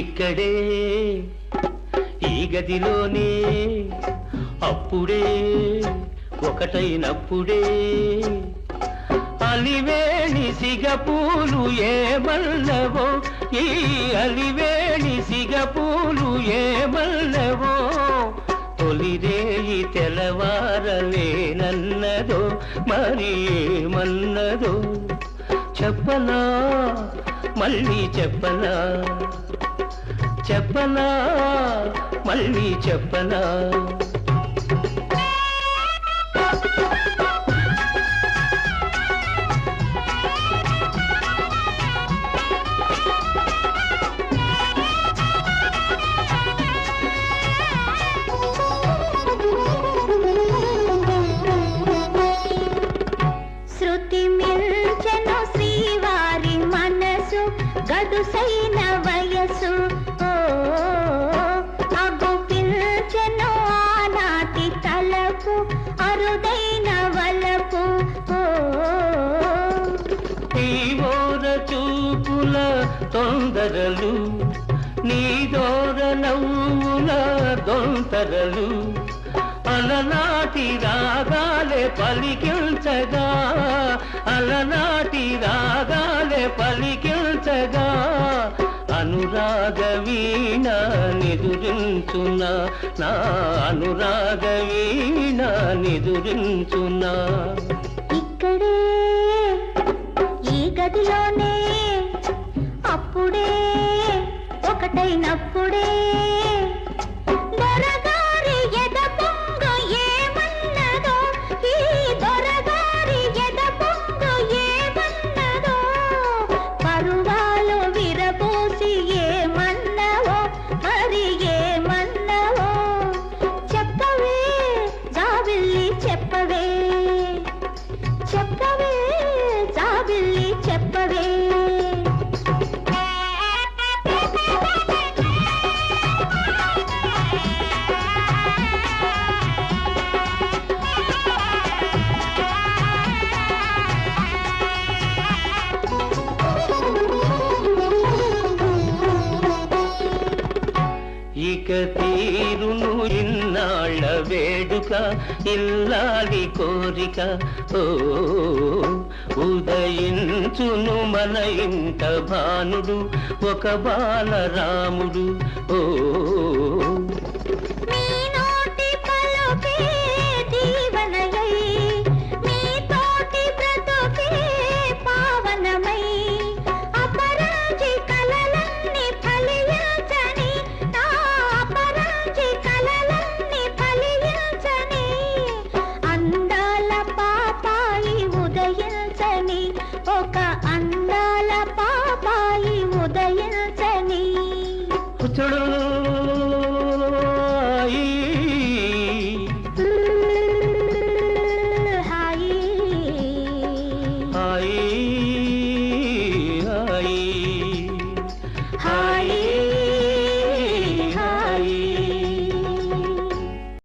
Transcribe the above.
ఇక్కడే ఈ గదిలోనే అప్పుడే ఒకటైనప్పుడే అలివేణి సిగపూలు ఏమల్లవో ఈ అలివేణి సిగపూలు ఏమల్లవో తొలిరేయి తెలవారలేనన్నదో మరి ఏమన్నదో చెప్పనా మళ్ళీ చెప్పనా? చెప్పనా? మళ్ళీ చెప్పనా? శృతి మిల్చను శ్రీవారి మనసు గడుసైన వలపు అరుదైన వలపు. తీవోర చూపుల తొందరలు నీదోర నవ్వుల దొంతరలు. అలనాటి రాగాలే పలికించగా అలనాటి రాగాలే పలికించగా. రాగవీణ వీణ నిదురించునా. నా అనురాగవీణ నిదురించునా. ఇక్కడే ఈ గదిలోనే అప్పుడే ఒకటైనప్పుడే ఇక తీరును ఇన్నాళ్ళ వేడుక ఇల్లాలి కోరిక. ఓ ఉదయించును మన ఇంట భానుడు ఒక బాలరాముడు. ఓ